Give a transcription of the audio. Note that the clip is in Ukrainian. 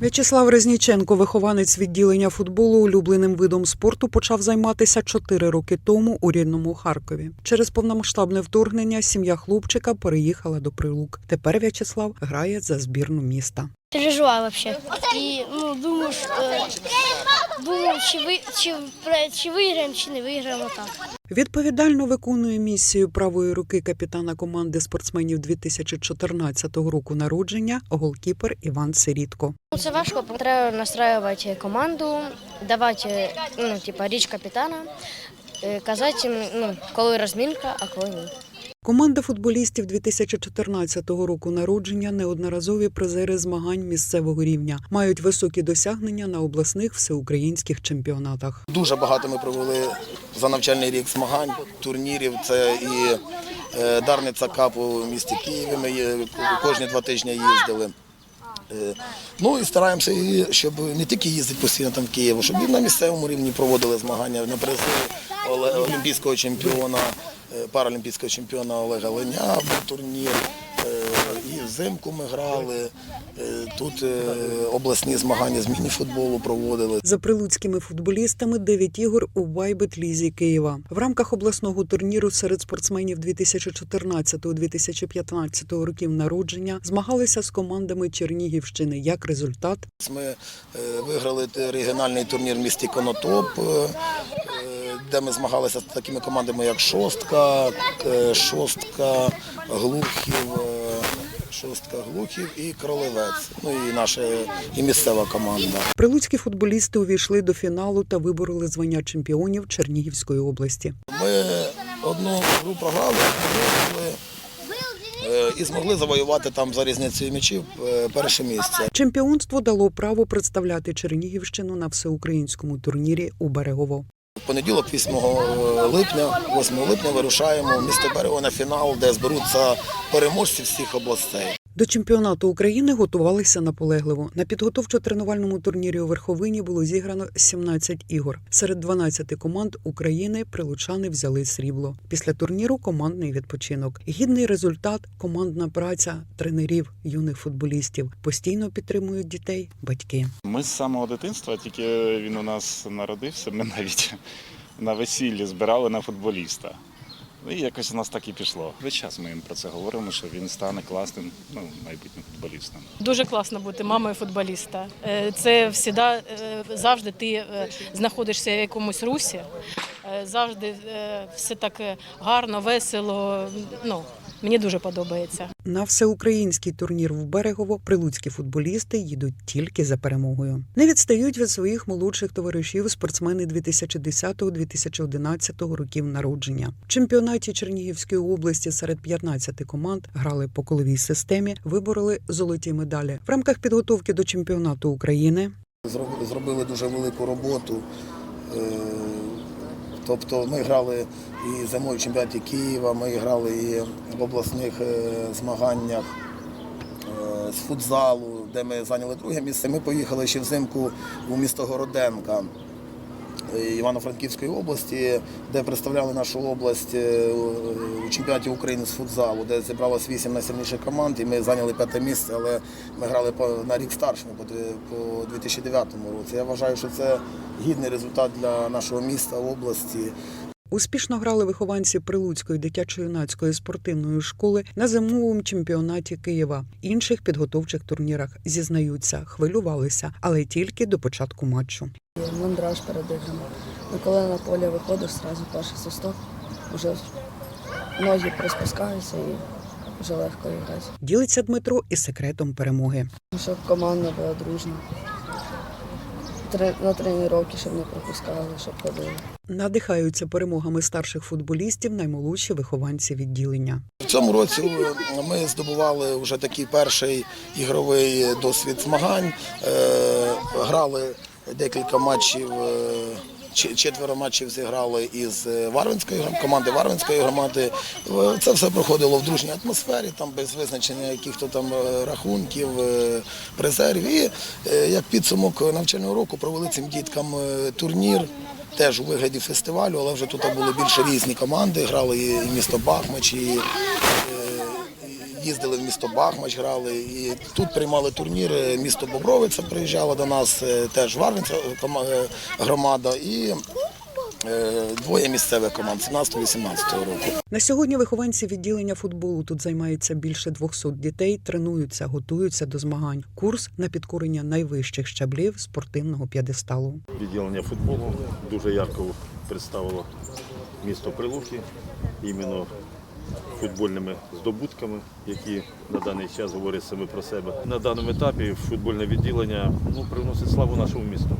В'ячеслав Резніченко, вихованець відділення футболу, улюбленим видом спорту, почав займатися чотири роки тому у рідному Харкові. Через повномасштабне вторгнення сім'я хлопчика переїхала до Прилук. Тепер В'ячеслав грає за збірну міста. Переживаю вообще. І ну, думаю, що, е, думаю, чи, ви, чи, чи виграємо, чи не виграємо так. Відповідально виконує місію правої руки капітана команди спортсменів 2014 року народження голкіпер Іван Сирітко. Ну, Це важко, треба настраювати команду, давати ну, типа, річ капітана, е, казати, ну, коли розмінка, а коли ні. Команда футболістів 2014 року народження неодноразові призери змагань місцевого рівня, мають високі досягнення на обласних всеукраїнських чемпіонатах. Дуже багато ми провели за навчальний рік змагань, турнірів. Це і е, Дарниця Капу в місті Києві. Ми кожні два тижні їздили. Е, Ну і стараємося, щоб не тільки їздити постійно там в Києву, щоб і на місцевому рівні проводили змагання на призи олімпійського чемпіона, е, паралімпійського чемпіона Олега Леня був турнір. Взимку ми грали. Е, Тут е, обласні змагання з міні-футболу проводили. За прилуцькими футболістами 9 ігор у Вайбет Лізі Києва. В рамках обласного турніру серед спортсменів 2014-2015 років народження змагалися з командами Чернігівщини. Як результат Ми е, виграли регіональний турнір в місті Конотоп, де ми змагалися з такими командами, як Шостка, Шостка, Глухів, Шостка Глухів і Кролевець. Ну і наша і місцева команда. Прилуцькі футболісти увійшли до фіналу та вибороли звання чемпіонів Чернігівської області. Ми одну гру програли, е, і змогли завоювати там за різницею м'ячів е, перше місце. Чемпіонство дало право представляти Чернігівщину на всеукраїнському турнірі у Берегово. Понеділок, 8 липня, 8 липня вирушаємо в місто Берего на фінал, де зберуться переможці всіх областей. До чемпіонату України готувалися наполегливо. На підготовчо-тренувальному турнірі у Верховині було зіграно 17 ігор. Серед 12 команд України прилучани взяли срібло. Після турніру командний відпочинок. Гідний результат, командна праця тренерів юних футболістів постійно підтримують дітей батьки. Ми з самого дитинства, тільки він у нас народився, ми навіть на весіллі збирали на футболіста. Ну, І якось у нас так і пішло. Весь час ми їм про це говоримо, що він стане класним ну, майбутнім футболістом. Дуже класно бути мамою футболіста. Е, Це всіда, е, завжди ти е, знаходишся в якомусь русі, завжди все так гарно, весело. Ну, мені дуже подобається. На всеукраїнський турнір в Берегово прилуцькі футболісти їдуть тільки за перемогою. Не відстають від своїх молодших товаришів спортсмени 2010-2011 років народження. В чемпіонаті Чернігівської області серед 15 команд грали по коловій системі, вибороли золоті медалі. В рамках підготовки до чемпіонату України Зробили- Зробили дуже велику роботу. Тобто ми грали і зимою в чемпіонаті Києва, ми грали і в обласних е, змаганнях е, з футзалу, де ми зайняли друге місце. Ми поїхали ще взимку у місто Городенка Івано-Франківської області, де представляли нашу область е, у чемпіонаті України з футзалу, де зібралось вісім найсильніших команд, і ми зайняли п'яте місце, але ми грали на рік старшими по 2009 році. Я вважаю, що це гідний результат для нашого міста, області. Успішно грали вихованці Прилуцької дитячо-юнацької спортивної школи на зимовому чемпіонаті Києва. Інших підготовчих турнірах зізнаються, хвилювалися, але тільки до початку матчу. мандраж перед іграми. Ну, коли на поле виходиш, одразу перший свисток, вже ноги приспускаються і вже легко грати. Ділиться Дмитро із секретом перемоги. Щоб команда була дружна. На тренування, щоб не пропускали, щоб ходили. Надихаються перемогами старших футболістів наймолодші вихованці відділення. В цьому році е, ми здобували вже такий перший ігровий досвід змагань. Е, Грали декілька матчів. Четверо матчів зіграли із е, Варвинської команди Варвинської громади. Е, Це все проходило в дружній атмосфері, там без визначення яких-то там е, рахунків, призерів. І як підсумок навчального року провели цим діткам турнір. Теж у вигляді фестивалю, але вже тут були більше різні команди. Грали і місто Бахмач, і їздили в місто Бахмач, грали. І тут приймали турніри. Місто Бобровиця приїжджало до нас, е, теж Варвинця кома- е, громада і е, двоє місцевих команд 17-18 року. На сьогодні вихованці відділення футболу тут займається більше 200 дітей, тренуються, готуються до змагань. Курс на підкорення найвищих щаблів спортивного п'єдесталу. відділення футболу дуже ярко представило місто Прилуки іменно футбольними здобутками, які на даний час говорять саме про себе. На даному етапі футбольне відділення ну, приносить славу нашому місту.